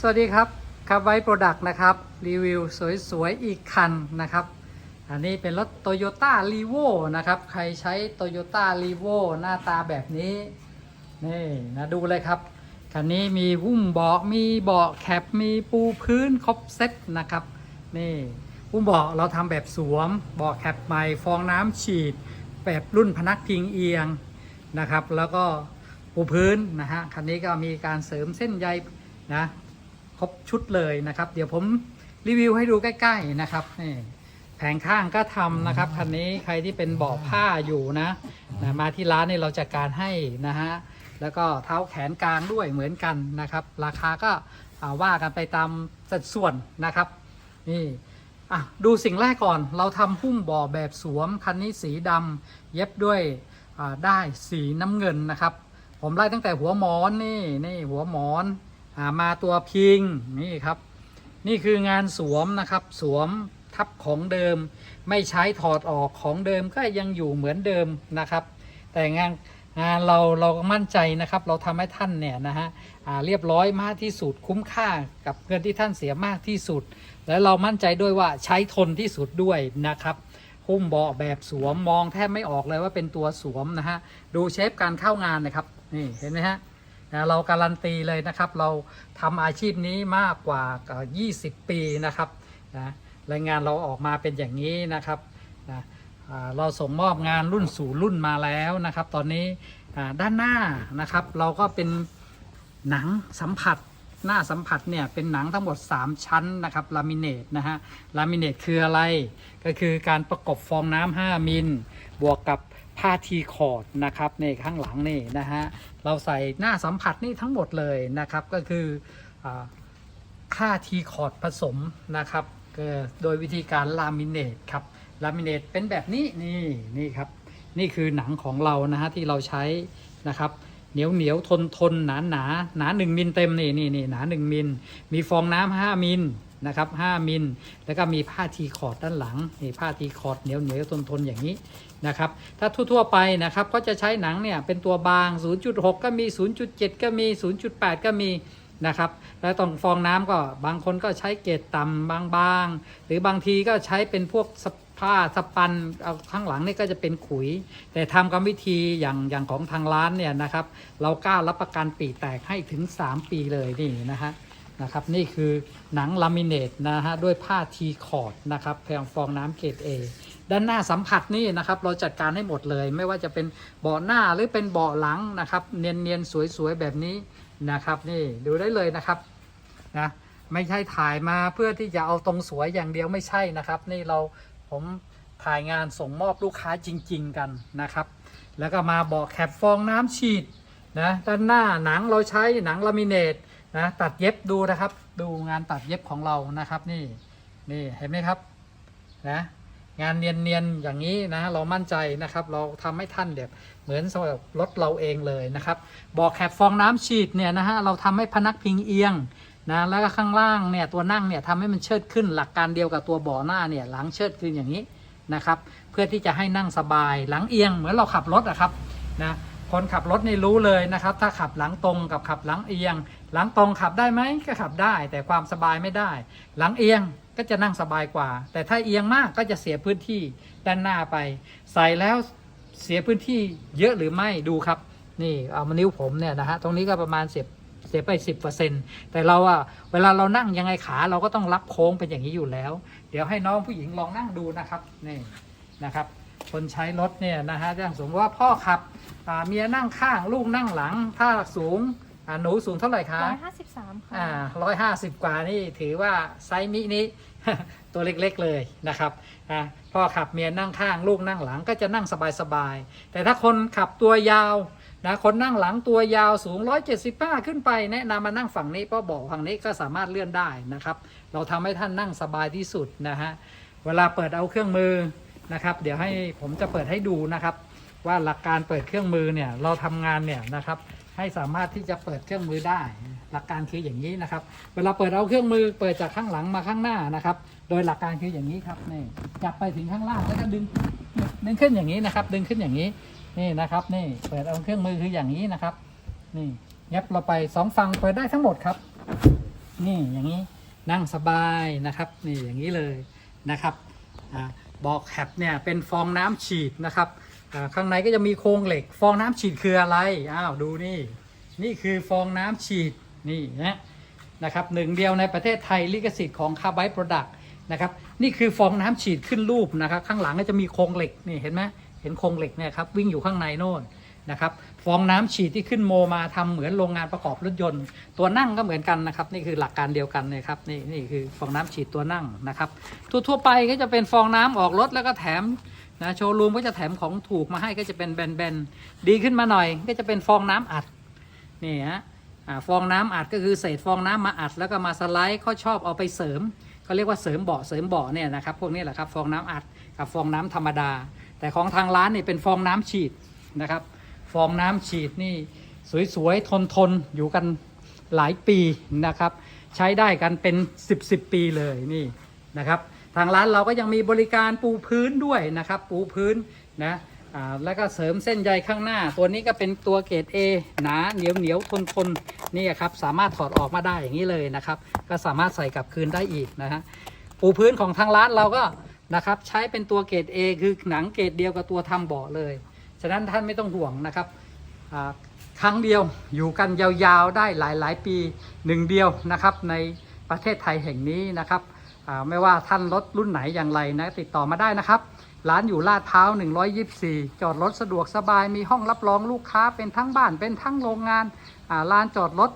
สวัสดีครับครับไว้โปรดักต์นะครับ รีวิวสวยๆ อีกคันนะครับ อันนี้เป็นรถ Toyota r e v o นะครับ ใครใช้ Toyota r e v o หน้าตาแบบนี้ นี่นะดูเลยครับ คันนี้มีหุ้มเบาะมีเบาะแคปมีปูพื้นครบเซ็ตนะครับ นี่หุ้มเบาะเราทำแบบสวมเบาะแคปใหม่ฟองน้ำฉีด แบบรุ่นพนักพิงเอียงนะครับ แล้วก็ปูพื้นนะฮะคันนี้ก็มีการเสริมเส้นใยนะ ครบชุดเลยนะครับ เดี๋ยวผมรีวิวให้ดูใกล้ๆนะครับนี่แผงข้างก็ทำนะครับคันนี้ใครที่เป็นเบาะผ้าอยู่นะนะมาที่ร้านนี่เราจัดการให้นะฮะแล้วก็เท้าแขนกลางด้วยเหมือนกันนะครับ ราคาก็อ่าว่ากันไปตามสัดส่วนนะครับนี่อะดูสิ่งแรกก่อนเราทำหุ้มเบาะแบบสวม คันนี้สีดำเย็บด้วยอ่าได้สีน้ำเงินนะครับ ผมไล่ตั้งแต่หัวหมอนนี่นี่หัวหมอนอ่า มาตัวพิงนี่ครับ นี่คืองานสวมนะครับ สวมทับของเดิม ไม่ใช้ถอดออกของเดิมก็ยังอยู่เหมือนเดิมนะครับ แต่งานงานเราเรามั่นใจนะครับ เราทำให้ท่านเนี่ยนะฮะเรียบร้อยมากที่สุดคุ้มค่ากับเงินที่ท่านเสียมากที่สุด และเรามั่นใจด้วยว่าใช้ทนที่สุดด้วยนะครับหุ้มเบาะแบบสวมมองแทบไม่ออกเลยว่าเป็นตัวสวมนะฮะดูเชฟการเข้างานนะครับนี่เห็นไหมฮะ นะเราการันตีเลยนะครับ เราทำอาชีพนี้มากกว่า 20 ปีนะครับนะรายงานเราออกมาเป็นอย่างนี้นะครับนะเราส่งมอบงานรุ่นสู่รุ่นมาแล้วนะครับ ตอนนี้ด้านหน้านะครับ เราก็เป็นหนังสัมผัสหน้าสัมผัสเนี่ยเป็นหนังทั้งหมด 3 ชั้นนะครับลามิเนตนะฮะลามิเนตคืออะไรก็คือการประกบฟองน้ำ5มิลบวกกับ ผ้าทีคอร์ดนะครับนี่ข้างหลังนี่นะฮะเราใส่หน้าสัมผัสนี่ทั้งหมดเลยนะครับก็คือค่าทีคอร์ดผสมนะครับโดยวิธีการลามิเนตครับลามิเนตเป็นแบบนี้นี่นี่ครับนี่คือหนังของเรานะฮะที่เราใช้นะครับเหนียวเหนียวทนทนหนาหนาหนาหนึ่งมิลเต็มนี่นี่นี่หนาหนึ่งมิลมีฟองน้ำห้ามิล นะครับห้ามิล แล้วก็มีผ้าทีคอร์ดด้านหลังนี่ผ้าทีคอร์ดเหนียวเหนียวทนทนอย่างนี้นะครับ ถ้าทั่วๆไปนะครับก็จะใช้หนังเนี่ยเป็นตัวบาง 0.6 ก็มี 0.7 ก็มี 0.8 ก็มีนะครับ แล้วตรงฟองน้ำก็บางคนก็ใช้เกรดต่ำบางๆ หรือบางทีก็ใช้เป็นพวกผ้าสปันเอาข้างหลังนี่ก็จะเป็นขุย แต่ทำกรรมวิธีอย่างอย่างของทางร้านเนี่ยนะครับ เรากล้ารับประกันปีแตกให้ถึง 3 ปีเลยนี่นะฮะ นะครับนี่คือหนังลามิเนตนะฮะด้วยผ้าทีคอร์ดนะครับแพงฟองน้ำเกรด A ด้านหน้าสัมผัสนี่นะครับเราจัดการให้หมดเลย ไม่ว่าจะเป็นเบาะหน้าหรือเป็นเบาะหลังนะครับ เนียนๆ สวยๆ แบบนี้นะครับนี่ดูได้เลยนะครับนะไม่ใช่ถ่ายมาเพื่อที่จะเอาตรงสวยอย่างเดียวไม่ใช่นะครับ นี่เราผมถ่ายงานส่งมอบลูกค้าจริง ๆ กันนะครับ แล้วก็มาเบาะแคปฟองน้ำฉีดนะด้านหน้าหนังเราใช้หนังลามิเนต นะตัดเย็บดูนะครับ ดูงานตัดเย็บของเรานะครับ นี่นี่เห็นไหมครับนะงานเนียนๆอย่างนี้นะเรามั่นใจนะครับ เราทำให้ท่านแบบเหมือนสำหรับรถเราเองเลยนะครับบอกแคปฟองน้ำฉีดเนี่ยนะฮะเราทำให้พนักพิงเอียงนะแล้วก็ข้างล่างเนี่ยตัวนั่งเนี่ยทำให้มันเชิดขึ้นหลักการเดียวกับตัวเบ่อหน้าเนี่ยหลังเชิดขึ้นอย่างนี้นะครับเพื่อที่จะให้นั่งสบายหลังเอียงเหมือนเราขับรถอะครับนะคนขับรถนี่รู้เลยนะครับ ถ้าขับหลังตรงกับขับหลังเอียง หลังตรงขับได้ไหมก็ขับได้ แต่ความสบายไม่ได้ หลังเอียงก็จะนั่งสบายกว่า แต่ถ้าเอียงมากก็จะเสียพื้นที่ด้านหน้าไป ใส่แล้วเสียพื้นที่เยอะหรือไม่ดูครับ นี่เอามานิ้วผมเนี่ยนะฮะตรงนี้ก็ประมาณเสียเสียไป 10%แต่เราอะเวลาเรานั่งยังไงขาเราก็ต้องรับโค้งเป็นอย่างนี้อยู่แล้ว เดี๋ยวให้น้องผู้หญิงลองนั่งดูนะครับนี่นะครับคนใช้รถเนี่ยนะฮะอย่างสมมติว่าพ่อขับเมียนั่งข้างลูกนั่งหลัง ถ้าสูง อ่าหนูสูงเท่าไหร่คะร้อยห้าสิบสามค่ะอ่าร้อยห้าสิบกว่านี่ถือว่าไซส์มินี้ตัวเล็กๆเลยนะครับอ่าพ่อขับเมียนั่งข้างลูกนั่งหลังก็จะนั่งสบายๆ แต่ถ้าคนขับตัวยาวนะคนนั่งหลังตัวยาวสูง 175 ขึ้นไป แนะนำมานั่งฝั่งนี้เพราะเบาะฝั่งนี้ก็สามารถเลื่อนได้นะครับ เราทำให้ท่านนั่งสบายที่สุดนะฮะ เวลาเปิดเอาเครื่องมือนะครับ เดี๋ยวให้ผมจะเปิดให้ดูนะครับ ว่าหลักการเปิดเครื่องมือเนี่ยเราทำงานเนี่ยนะครับ ให้สามารถที่จะเปิดเครื่องมือได้ หลักการคืออย่างนี้นะครับ เวลาเปิดเอาเครื่องมือเปิดจากข้างหลังมาข้างหน้านะครับ โดยหลักการคืออย่างนี้ครับนี่จับไปถึงข้างล่างแล้วก็ดึงดึงขึ้นอย่างนี้นะครับ ดึงขึ้นอย่างนี้นี่นะครับนี่เปิดเอาเครื่องมือคืออย่างนี้นะครับ นี่เย็บเราไปสองฝั่งเปิดได้ทั้งหมดครับ นี่อย่างนี้นั่งสบายนะครับนี่อย่างนี้เลยนะครับอ่าบอกแคปเนี่ยเป็นฟองน้ำฉีดนะครับ ข้างในก็จะมีโครงเหล็ก ฟองน้ำฉีดคืออะไร อ้าวดูนี่ นี่คือฟองน้ำฉีดนี่นะนะครับหนึ่งเดียวในประเทศไทยลิขสิทธิ์ของคาร์ไบโปรดักต์นะครับนี่คือฟองน้ำฉีดขึ้นรูปนะครับข้างหลังก็จะมีโครงเหล็กนี่เห็นไหมเห็นโครงเหล็กเนี่ยครับวิ่งอยู่ข้างในโน่นนะครับฟองน้ำฉีดที่ขึ้นโมมาทำเหมือนโรงงานประกอบรถยนต์ ตัวนั่งก็เหมือนกันนะครับ นี่คือหลักการเดียวกันเลยครับนี่นี่คือฟองน้ำฉีดตัวนั่งนะครับทั่วๆไปก็จะเป็นฟองน้ำออกรถแล้วก็แถม นะโชว์รูมก็จะแถมของถูกมาให้ก็จะเป็นแบนๆดีขึ้นมาหน่อย ก็จะเป็นฟองน้ำอัดนี่ฮะฟองน้ำอัดก็คือเศษฟองน้ำมาอัด แล้วก็มาสไลด์เขาชอบเอาไปเสริมเขาเรียกว่าเสริมเบาะเสริมเบาะเนี่ยนะครับพวกนี้แหละครับฟองน้ำอัดกับฟองน้ำธรรมดา แต่ของทางร้านนี่เป็นฟองน้ำฉีดนะครับ ฟองน้ำฉีดนี่สวยๆทนๆอยู่กันหลายปีนะครับ ใช้ได้กันเป็น 10บสปีเลยนี่นะครับ ทางร้านเราก็ยังมีบริการปูพื้นด้วยนะครับ ปูพื้นนะแล้วก็เสริมเส้นใยข้างหน้า ตัวนี้ก็เป็นตัวเกรด A หนาเหนียวเหนียวทนทนนี่ครับสามารถถอดออกมาได้อย่างนี้เลยนะครับ ก็สามารถใส่กลับคืนได้อีกนะฮะปูพื้นของทางร้านเราก็นะครับใช้เป็นตัวเกรด A คือหนังเกรดเดียวกับตัวทำเบาะเลย ฉะนั้นท่านไม่ต้องห่วงนะครับครั้งเดียวอยู่กันยาวๆได้หลายๆปีหนึ่งเดียวนะครับในประเทศไทยแห่งนี้นะครับ ไม่ว่าท่านรถรุ่นไหนอย่างไรนะติดต่อมาได้นะครับ ร้านอยู่ลาดพร้าว 124 จอดรถสะดวกสบายมีห้องรับรองลูกค้าเป็นทั้งบ้านเป็นทั้งโรงงานอ่าลานจอดรถ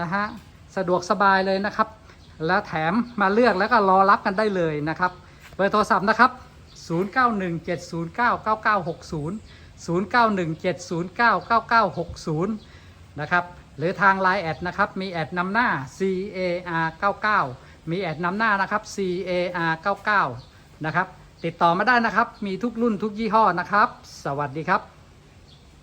นะฮะสะดวกสบายเลยนะครับ แล้วแถมมาเลือกแล้วก็รอรับกันได้เลยนะครับเบอร์โทรศัพท์นะครับ 0917099960 0917099960 นะครับ หรือทาง Line แอดนะครับ มีแอดนำหน้า CAR99 มีแอดนำหน้านะครับ CAR99 นะครับ ติดต่อมาได้นะครับ มีทุกรุ่นทุกยี่ห้อนะครับ สวัสดีครับ